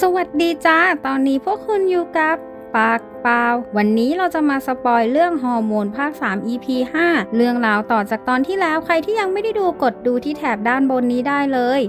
สวัสดีจ้า ตอนนี้พวกคุณอยู่กับปากเปล่า วันนี้เราจะมาสปอยเรื่องฮอร์โมนภาค 3 EP 5 เรื่องราวต่อจากตอนที่แล้วใครที่ยังไม่ได้ดูกดดูที่แถบด้านบนนี้ได้เลย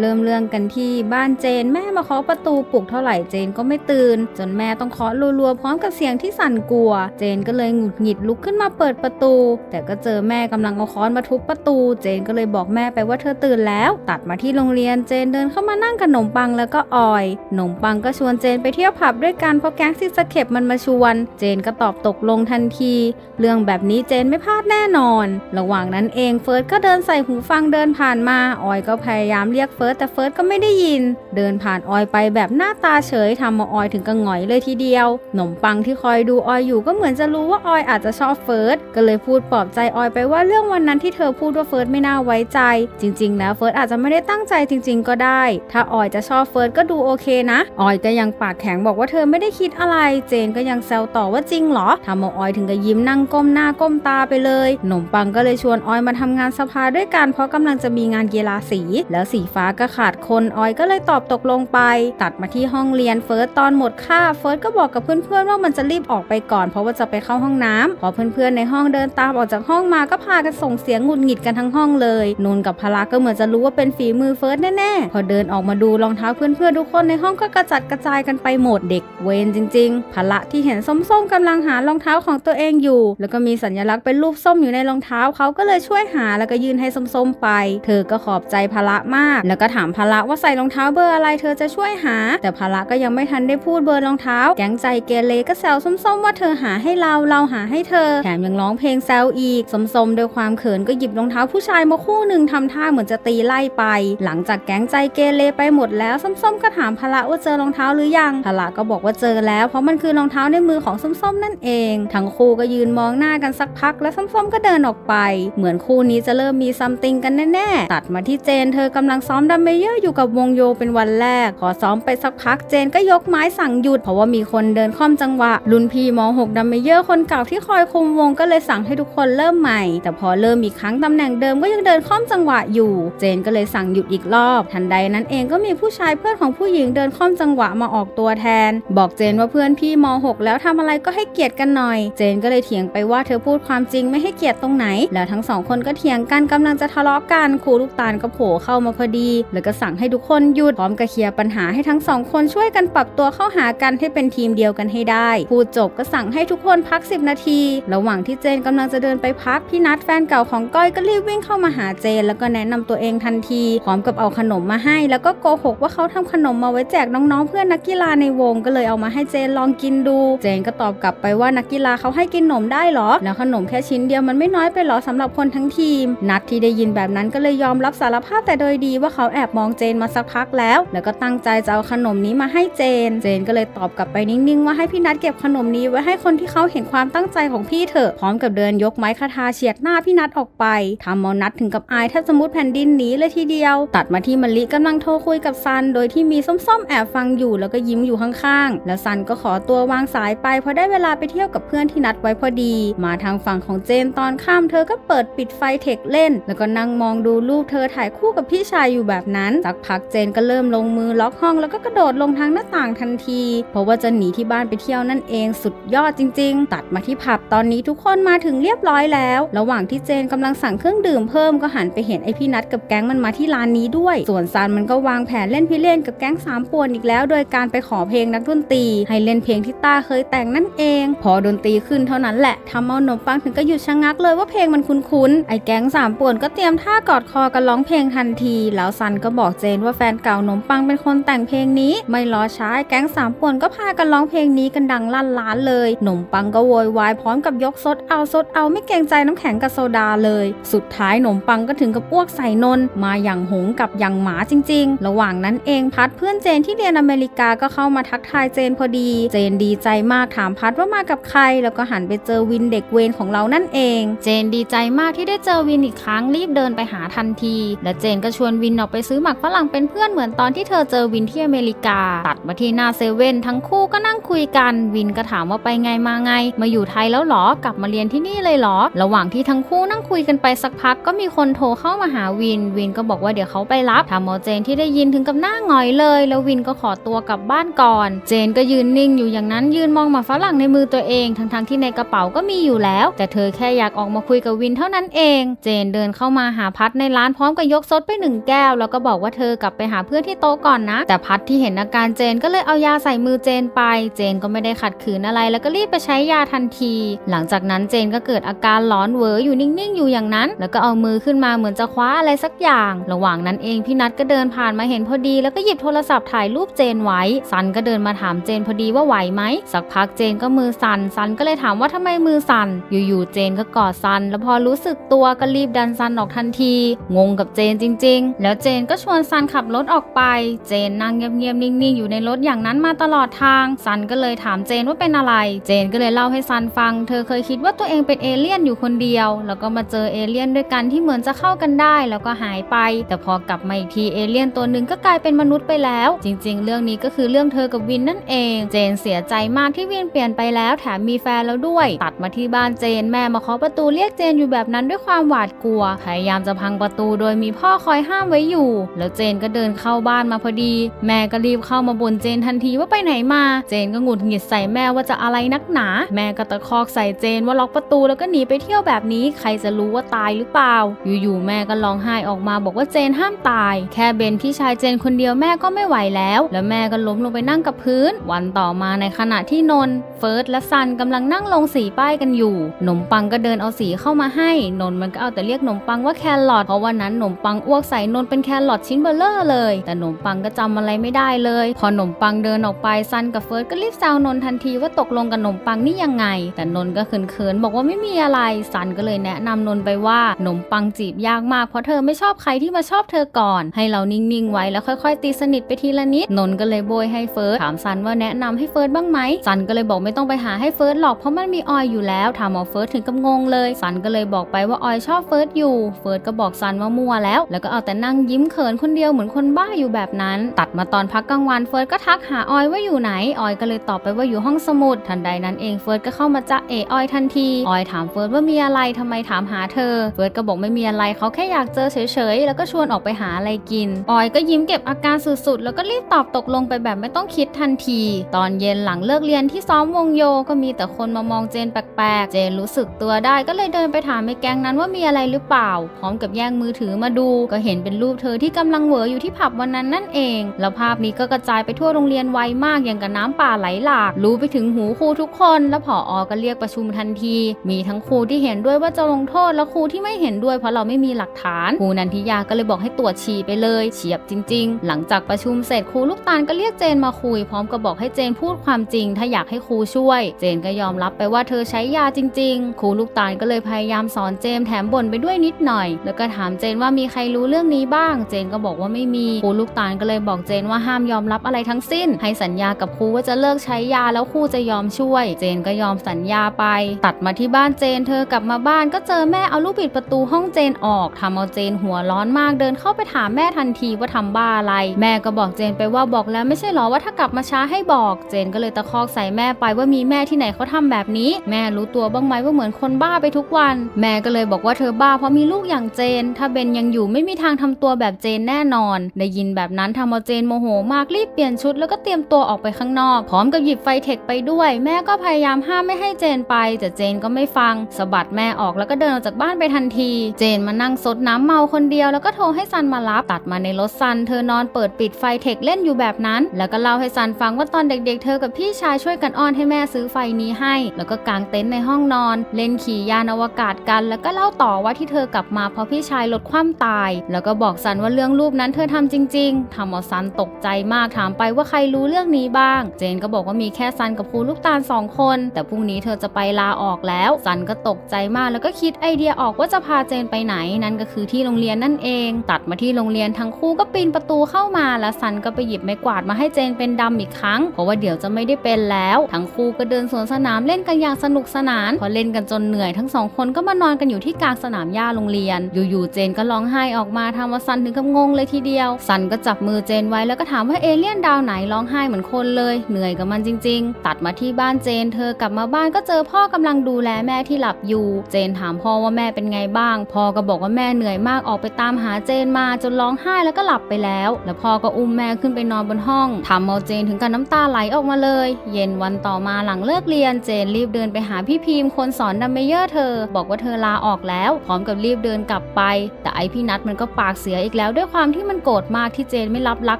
เริ่มเรื่องกันที่บ้านเจนแม่มาเคาะประตูปลุกเท่าไหร่เจนก็ไม่ตื่น จนแม่ต้องเคาะรัวๆพร้อมกับเสียงที่สั่นกลัว เจนก็เลยหงุดหงิดลุกขึ้นมาเปิดประตู แต่ก็เจอแม่กำลังเอาค้อนมาทุบประตู เจนก็เลยบอกแม่ไปว่าเธอตื่นแล้ว ตัดมาที่โรงเรียนเจนเดินเข้ามานั่งกับขนมปังแล้วก็ออยขนมปังก็ชวนเจนไปเที่ยวผับด้วยกันเพราะแก๊งซิสเข็บมันมาชวน เจนก็ตอบตกลงทันที เรื่องแบบนี้เจนไม่พลาดแน่นอน ระหว่างนั้นเองเฟิร์สก็เดินใส่หูฟังเดินผ่านมาออยก็พยายามเรียกเฟิร์สแต่เฟิร์สก็ไม่ได้ยิน เดินผ่านออยไปแบบหน้าตาเฉยทำมาออยถึงกับหงอยเลยทีเดียวขนมปังที่คอยดูออยอยู่ก็เหมือนจะรู้ว่าออยอาจจะชอบเฟิร์สก็เลยพูดปลอบใจออยไปว่าเรื่องวันนั้นที่เธอพูดว่าเฟิร์สไม่น่าไว้ใจ จริงๆแล้วเฟิร์สอาจจะไม่ได้ตั้งใจจริง ๆ ก็ได้ ถ้าออยจะชอบเฟิร์สก็ดูโอเคนะ ออยก็ยังปากแข็งบอกว่าเธอไม่ได้คิดอะไร เจนก็ยังแซวต่อว่าจริงเหรอทำเอาออยถึงกับยิ้มนั่งก้มหน้าก้มตาไปเลยขนมปังก็เลยชวนออยมาทำงานสภาด้วยกันเพราะกำลังจะมีงานกีฬาสี แล้วสีฟ้าก็ขาดคนออยก็เลยตอบตกลงไป ตัดมาที่ห้องเรียนเฟิร์สตอนหมดค่าเฟิร์สก็บอกกับเพื่อนๆว่ามันจะรีบออกไปก่อนเพราะว่าจะไปเข้าห้องน้ำพอเพื่อนๆในห้องเดินตามออกจากห้องมาก็พากันส่งเสียงหงุดหงิดกันทั้งห้องเลยนนกับพละก็เหมือนจะรู้ว่าเป็นฝีมือเฟิร์สแน่ๆ พอเดินออกมาดูรองเท้าเพื่อนๆทุกคนในห้องก็กระจัดกระจายกันไปหมดเด็กเวนจริงๆพละที่เห็นส้มๆกำลังหารองเท้าของตัวเองอยู่ แล้วก็มีสัญลักษณ์เป็นรูปส้มอยู่ในรองเท้าเขาก็เลยช่วยหาแล้วก็ยื่นให้ส้มๆไป เธอก็ขอบใจพละมากแล้วก็ถามพละว่าใส่รองเท้าเบอร์อะไรเธอจะช่วยหา แต่พละก็ยังไม่ทันได้พูดเบอร์รองเท้า แก๊งใจเกเรก็แซวส้มๆ ว่าเธอหาให้เราเราหาให้เธอ แถมยังร้องเพลงแซวอีกส้มๆด้วยความเขินก็หยิบรองเท้าผู้ชายมาคู่หนึ่งทำท่าเหมือนจะตีไล่ไป หลังจากแก๊งใจเกเรไปหมดแล้วส้มๆก็ถามพละว่าเจอรองเท้าหรือยังพละก็บอกว่าเจอแล้ว เพราะมันคือรองเท้าในมือของส้มๆนั่นเอง ทั้งคู่ก็ยืนมองหน้ากันสักพัก แล้วส้มๆก็เดินออกไป เหมือนคู่นี้จะเริ่มมีซัมติงกันแน่ๆตัดมาที่เจนเธอกำลังซ้อมดมเมเยอร์อยู่กับวงโยเป็นวันแรกพอซ้อมไปสักพักเจนก็ยกไม้สั่งหยุดเพราะว่ามีคนเดินค่อมจังหวะ รุ่นพี่ม 6 ดัมเมเยอร์คนเก่าที่คอยคุมวงก็เลยสั่งให้ทุกคนเริ่มใหม่ แต่พอเริ่มอีกครั้งตำแหน่งเดิมก็ยังเดินค่อมจังหวะอยู่ เจนก็เลยสั่งหยุดอีกรอบ ทันใดนั้นเองก็มีผู้ชายเพื่อนของผู้หญิงเดินค่อมจังหวะมาออกตัวแทน บอกเจนว่าเพื่อนพี่ม 6 แล้วทำอะไรก็ให้เกียรติกันหน่อย เจนก็เลยเถียงไปว่าเธอพูดความจริงไม่ให้เกียรติตรงไหน แล้วทั้งสองคนก็เถียงกันกำลังจะทะเลาะกันครูลูกตาลก็โผล่เข้ามาพอดีแล้วก็สั่งให้ทุกคนหยุดพร้อมกับเคลียร์ปัญหาให้ทั้งสองคนช่วยกันปรับตัวเข้าหากันให้เป็นทีมเดียวกันให้ได้ พูดจบก็สั่งให้ทุกคนพัก 10 นาที ระหว่างที่เจนกำลังจะเดินไปพักพี่นัทแฟนเก่าของก้อยก็รีบวิ่งเข้ามาหาเจน แล้วก็แนะนำตัวเองทันที พร้อมกับเอาขนมมาให้ แล้วก็โกหกว่าเขาทำขนมมาไว้แจกน้องๆ เพื่อนนักกีฬาในวงก็เลยเอามาให้เจนลองกินดู เจนก็ตอบกลับไปว่านักกีฬาเขาให้กินขนมได้เหรอ แล้วขนมแค่ชิ้นเดียวมันไม่น้อยไปหรอสำหรับคนทั้งทีม นัทที่ได้ยินแบบนั้นก็เลยยอมรับสารภาพแต่โดยดีว่าเขาแอบมองเจนมาสักพักแล้ว แล้วก็ตั้งใจจะเอาขนมนี้มาให้เจน เจนก็เลยตอบกลับไปนิ่งๆว่าให้พี่นัทเก็บขนมนี้ไว้ให้คนที่เขาเห็นความตั้งใจของพี่เถอะ พร้อมกับเดินยกไม้คาทาเฉียดหน้าพี่นัทออกไปทำเอานัทถึงกับอายถ้าสมมติแผ่นดินหนีเลยทีเดียว ตัดมาที่มะลิกำลังโทรคุยกับซัน โดยที่มีส้มๆแอบฟังอยู่แล้วก็ยิ้มอยู่ข้างๆ แล้วซันก็ขอตัววางสายไปเพราะได้เวลาไปเที่ยวกับเพื่อนที่นัดไว้พอดี มาทางฝั่งของเจนตอนค่ำเธอก็เปิดปิดไฟเทคเล่น แล้วก็นั่งมองดูรูปเธอถ่ายคู่กับพี่ชายอยู่แบบนั้นสักพักเจนก็เริ่มลงมือล็อกห้องแล้วก็กระโดดลงทางหน้าต่างทันที เพราะว่าจะหนีที่บ้านไปเที่ยวนั่นเองสุดยอดจริง ๆ ตัดมาที่ผับตอนนี้ทุกคนมาถึงเรียบร้อยแล้ว ระหว่างที่เจนกำลังสั่งเครื่องดื่มเพิ่มก็หันไปเห็นไอพี่นัทกับแก๊งมันมาที่ร้านนี้ด้วย ส่วนซันมันก็วางแผนเล่นพิเล่นกับแก๊งสามป่วนอีกแล้ว โดยการไปขอเพลงนักดนตรี ให้เล่นเพลงที่ต้าเคยแต่งนั่นเอง พอดนตรีขึ้นเท่านั้นแหละทำเอาหนมปังถึงก็หยุดชะงักเลยว่าเพลงมันคุ้นๆไอแก๊งสามป่วนก็เตรียมท่ากอดคอกันร้องเพลงทันที แล้วซันก็บอกเจนว่าแฟนเก่าหนมปังเป็นคนแต่งเพลงนี้ ไม่รอช้าแก๊งสามป่วนก็พากันร้องเพลงนี้กันดังลั่นล้านเลย หนมปังก็โวยวายพร้อมกับยกซดเอาซดเอาไม่เกรงใจน้ำแข็งกับโซดาเลย สุดท้ายหนมปังก็ถึงกับอ้วกใส่นนท์มาอย่างหงกับอย่างหมาจริง ๆ ระหว่างนั้นเองพัดเพื่อนเจนที่เรียนอเมริกาก็เข้ามาทักทายเจนพอดี เจนดีใจมากถามพัดว่ามากับใคร แล้วก็หันไปเจอวินเด็กเวรของเรานั่นเอง เจนดีใจมากที่ได้เจอวินอีกครั้งรีบเดินไปหาทันที และเจนก็ชวนวินออกไปซื้อหมักฝรั่งเป็นเพื่อนเหมือนตอนที่เธอเจอวินที่อเมริกา ตัดมาที่หน้าเซเว่นทั้งคู่ก็นั่งคุยกันวินก็ถามว่าไปไงมาไง มาอยู่ไทยแล้วหรอกลับมาเรียนที่นี่เลยหรอ ระหว่างที่ทั้งคู่นั่งคุยกันไปสักพักก็มีคนโทรเข้ามาหาวิน วินก็บอกว่าเดี๋ยวเขาไปรับทำเอาเจนที่ได้ยินถึงกับหน้าหงอยเลย แล้ววินก็ขอตัวกลับบ้านก่อน เจนก็ยืนนิ่งอยู่อย่างนั้นยืนมองหมากฝรั่งในมือตัวเอง ทั้งๆที่ในกระเป๋าก็มีอยู่แล้ว แต่เธอแค่อยากออกมาคุยกับวินเท่านั้นเอง เจนเดินเข้ามาหาพัดในร้านพร้อมกับยกซดไปหนึ่งแก้วแล้วก็บอกว่าเธอกลับไปหาเพื่อนที่โต๊ะก่อนนะ แต่พัดที่เห็นอาการเจนก็เลยเอายาใส่มือเจนไป เจนก็ไม่ได้ขัดขืนอะไร แล้วก็รีบไปใช้ยาทันที หลังจากนั้นเจนก็เกิดอาการร้อนเวออยู่นิ่งๆอยู่อย่างนั้น แล้วก็เอามือขึ้นมาเหมือนจะคว้าอะไรสักอย่าง ระหว่างนั้นเองพี่นัทก็เดินผ่านมาเห็นพอดี แล้วก็หยิบโทรศัพท์ถ่ายรูปเจนไว้ซันก็เดินมาถามเจนพอดีว่าไหวไหมสักพักเจนก็มือสั่นซันก็เลยถามว่าทำไมมือสั่นอยู่ๆเจนก็กอดซัน แล้วพอรู้สึกตัวก็รีบดันซันออกทันที งงกับเจนจริง ๆ แล้วเจนก็ชวนซันขับรถออกไป เจนนั่งเงียบๆนิ่งๆ อยู่ในรถอย่างนั้นมาตลอดทาง ซันก็เลยถามเจนว่าเป็นอะไร เจนก็เลยเล่าให้ซันฟัง เธอเคยคิดว่าตัวเองเป็นเอเลี่ยนอยู่คนเดียว แล้วก็มาเจอเอเลี่ยนด้วยกันที่เหมือนจะเข้ากันได้ แล้วก็หายไป แต่พอกลับมาอีกทีเอเลี่ยนตัวหนึ่งก็กลายเป็นมนุษย์ไปแล้ว จริง ๆ เรื่องนี้ก็คือเรื่องเธอกับวินนั่นเอง เจนเสียใจมากที่วินเปลี่ยนไปแล้ว แถมมีแฟนแล้วด้วย ตัดมาที่บ้านเจนแม่มาเคาะประตูเรียกเจนอยู่แบบนั้นด้วยความหวาดกลัว พยายามจะพังประตูโดยมีพ่อคอยห้ามไว้อยู่แล้วเจนก็เดินเข้าบ้านมาพอดี แม่ก็รีบเข้ามาบ่นเจนทันทีว่าไปไหนมา เจนก็หงุดหงิดใส่แม่ว่าจะอะไรนักหนา แม่ก็ตะคอกใส่เจนว่าล็อกประตูแล้วก็หนีไปเที่ยวแบบนี้ใครจะรู้ว่าตายหรือเปล่า อยู่ๆแม่ก็ร้องไห้ออกมาบอกว่าเจนห้ามตาย แค่เบนพี่ชายเจนคนเดียวแม่ก็ไม่ไหวแล้ว แล้วแม่ก็ล้มลงไปนั่งกับพื้น วันต่อมาในขณะที่นน์เฟิร์สและซันกำลังนั่งลงสีป้ายกันอยู่หนมปังก็เดินเอาสีเข้ามาให้ นน์มันก็เอาแต่เรียกหนมปังว่าแครอทเพราะวันนั้นหนมปังอ้วกใส่นนเป็นแครอทชิ้นเบลเลอร์เลย แต่หนมปังก็จำอะไรไม่ได้เลย พอหนมปังเดินออกไปซันกับเฟิร์สก็รีบแซวนนทันทีว่าตกลงกับหนมปังนี่ยังไง แต่นนก็เขินๆบอกว่าไม่มีอะไรซันก็เลยแนะนำนนไปว่าหนมปังจีบยากมากเพราะเธอไม่ชอบใครที่มาชอบเธอก่อน ให้เรานิ่งๆไว้แล้วค่อยๆ ตีสนิทไปทีละนิดนนก็เลยโบยให้เฟิร์สถามซันว่าแนะนำให้เฟิร์สบ้างไหมซันก็เลยบอกไม่ต้องไปหาให้เฟิร์สหรอกเพราะมันมีออยอยู่แล้วทำเอาเฟิร์สถึงกับงงเลยซันก็เลยบอกไปว่าออยชอบเฟิร์สอยู่ เฟิร์สก็บอกซันว่ามั่วแล้ว แล้วก็เอาแต่นั่งยิ้มเขินคนเดียวเหมือนคนบ้าอยู่แบบนั้น ตัดมาตอนพักกลางวันเฟิร์สก็ทักหาออยว่าอยู่ไหน ออยก็เลยตอบไปว่าอยู่ห้องสมุด ทันใดนั้นเองเฟิร์สก็เข้ามาจ้าเอออยทันที ออยถามเฟิร์สว่ามีอะไรทำไมถามหาเธอ เฟิร์สก็บอกไม่มีอะไรเขาแค่อยากเจอเฉยๆ แล้วก็ชวนออกไปหาอะไรกิน ออยก็ยิ้มเก็บอาการสุดๆ แล้วก็รีบตอบตกลงไปแบบไม่ต้องคิดทันที ตอนเย็นหลังเลิกเรียนที่ซ้อมวงโยก็มีแต่คนมามองเจนแปลกๆ เจนรู้สึกตัวได้ก็เลยเดินไปถามไอ้แก๊งนั้นว่ามีอะไรหรือเปล่า พร้อมกับแย่งมือถือมาดูก็เห็นเป็นรูปเธอที่กำลังเหวออยู่ที่ผับวันนั้นนั่นเอง แล้วภาพนี้ก็กระจายไปทั่วโรงเรียนไวมากอย่างกับน้ำป่าไหลหลาก รู้ไปถึงหูครูทุกคน แล้วผออก็เรียกประชุมทันที มีทั้งครูที่เห็นด้วยว่าจะลงโทษและครูที่ไม่เห็นด้วยเพราะเราไม่มีหลักฐานครูนันทิยาก็เลยบอกให้ตรวจฉี่ไปเลยเฉียบจริง ๆ หลังจากประชุมเสร็จครูลูกตาลก็เรียกเจนมาคุย พร้อมกับบอกให้เจนพูดความจริง ถ้าอยากให้ครูช่วย เจนก็ยอมรับไปว่าเธอใช้ยาจริง ๆ ครูลูกตาลก็เลยพยายามสอนเจมแถมบ่นไปด้วยนิดหน่อย แล้วก็ถามเจนว่ามีใครรู้เรื่องนี้บ้างเจนก็บอกว่าไม่มีครูลูกตาลก็เลยบอกเจนว่าห้ามยอมรับอะไรทั้งสิ้น ให้สัญญากับครูว่าจะเลิกใช้ยาแล้วครูจะยอมช่วย เจนก็ยอมสัญญาไป ตัดมาที่บ้านเจน เธอกลับมาบ้านก็เจอแม่เอาลูกบิดประตูห้องเจนออกทำเอาเจนหัวร้อนมากเดินเข้าไปถามแม่ทันทีว่าทำบ้าอะไร แม่ก็บอกเจนไปว่าบอกแล้วไม่ใช่หรอว่าถ้ากลับมาช้าให้บอกเจนก็เลยตะคอกใส่แม่ไปว่ามีแม่ที่ไหนเขาทำแบบนี้ แม่รู้ตัวบ้างไหมว่าเหมือนคนบ้าไปทุกวัน แม่ก็เลยบอกว่าเธอบ้าเพราะมีลูกอย่างเจน ถ้าเบนยังอยู่ไม่มีทางทำตัวแบบเจนแน่นอน ได้ยินแบบนั้นทำเอาเจนโมโหมากรีบเปลี่ยนชุดแล้วก็เตรียมตัวออกไปข้างนอก พร้อมกับหยิบไฟเทคไปด้วย แม่ก็พยายามห้ามไม่ให้เจนไปแต่เจนก็ไม่ฟังสะบัดแม่ออกแล้วก็เดินออกจากบ้านไปทันที เจนมานั่งซดน้ำเมาคนเดียวแล้วก็โทรให้ซันมารับตัดมาในรถซัน เธอนอนเปิดปิดไฟเทคเล่นอยู่แบบนั้น แล้วก็เล่าให้ซันฟังว่าตอนเด็กๆ เธอกับพี่ชายช่วยกันอ้อนให้แม่ซื้อไฟนี้ให้ แล้วก็กางเต็นท์ในห้องนอน เล่นขี่ยานอวกาศกัน แล้วก็เล่าต่อว่าที่เธอกลับมาเพราะพี่ชายลดความตาย แล้วก็บอกซันว่าเรื่องรูปนั้นเธอทำจริง ๆทำเอาซันตกใจมากถามไปว่าใครรู้เรื่องนี้บ้าง เจนก็บอกว่ามีแค่ซันกับครูลูกตาลสองคน แต่พรุ่งนี้เธอจะไปลาออกแล้ว ซันก็ตกใจมากแล้วก็คิดไอเดียออกว่าจะพาเจนไปไหนนั่นก็คือที่โรงเรียนนั่นเอง ตัดมาที่โรงเรียนทั้งคู่ก็ปีนประตูเข้ามาแล้วซันก็ไปหยิบไม้กวาดมาให้เจนเป็นดำอีกครั้งเพราะว่าเดี๋ยวจะไม่ได้เป็นแล้วทั้งคู่ก็เดินสวนสนามเล่นกันอย่างสนุกสนานพอเล่นกันจนเหนื่อยทั้งสองคนก็มานอนกันอยู่ที่กลางสนามหญ้าโรงเรียน อยู่ๆเจนก็ร้องไห้ออกมาทำว่าซันถึงกับงงเลยทีเดียว สันก็จับมือเจนไว้แล้วก็ถามว่าเอเลี่ยนดาวไหนร้องไห้เหมือนคนเลย เหนื่อยกับมันจริง ๆ ตัดมาที่บ้านเจน เธอกลับมาบ้านก็เจอพ่อกำลังดูแลแม่ที่หลับอยู่ เจนถามพ่อว่าแม่เป็นไงบ้าง พ่อก็บอกว่าแม่เหนื่อยมากออกไปตามหาเจนมาจนร้องไห้แล้วก็หลับไปแล้ว แล้วพ่อก็อุ้มแม่ขึ้นไปนอนบนห้องทำเอาเจนถึงกับน้ำตาไหลออกมาเลย เย็นวันต่อมาหลังเลิกเรียนเจนรีบเดินไปหาพี่พิมพ์คนสอนดัมเมเยอร์เธอ บอกว่าเธอลาออกแล้ว พร้อมกับรีบเดินกลับไป แต่ไอพี่นัทมันก็ปากเสียอีกแล้วด้วยความที่มันโกรธมากที่เจนไม่รับรัก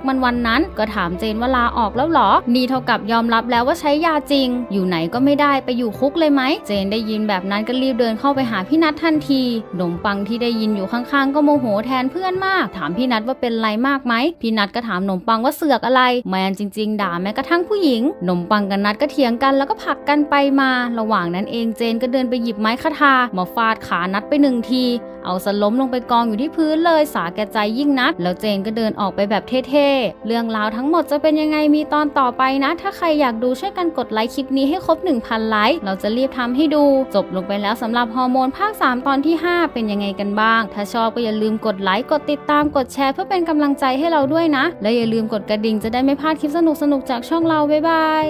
มันวันนั้น ก็ถามเจนว่าลาออกแล้วหรอ นี่เท่ากับยอมรับแล้วว่าใช้ยาจริง อยู่ไหนก็ไม่ได้ไปอยู่คุกเลยไหม เจนได้ยินแบบนั้นก็รีบเดินเข้าไปหาพี่นัททันทีขนมปังที่ได้ยินอยู่ข้างๆ ก็โมโหแทนเพื่อนมาก ถามพี่นัทว่าเป็นไรมากไหม พี่นัทก็ถามขนมปังว่าเสือกอะไร แมนจริง ๆ ด่าแม้กระทั่งผู้หญิงขนมปังกับนัทก็เถียงกันแล้วก็ผลักกันไปมา ระหว่างนั้นเองเจนก็เดินไปหยิบไม้คาทามาฟาดขานัทไปหนึ่งที เอาสล้มลงไปกองอยู่ที่พื้นเลยสาแก่ใจยิ่งนัก แล้วเจนก็เดินออกไปแบบเท่ๆ เรื่องราวทั้งหมดจะเป็นยังไงมีตอนต่อไปนะ ถ้าใครอยากดูช่วยกันกดไลค์คลิปนี้ให้ครบ 1,000 ไลค์ เราจะรีบทำให้ดู จบลงไปแล้วสำหรับฮอร์โมนภาค 3 ตอนที่ 5 เป็นยังไงกันบ้าง ถ้าชอบก็อย่าลืมกดไลค์ กดติดตาม กดแชร์เพื่อเป็นกำลังใจให้เราด้วยนะ และอย่าลืมกดกระดิ่งจะได้ไม่พลาดคลิปสนุกๆจากช่องเรา บ๊ายบาย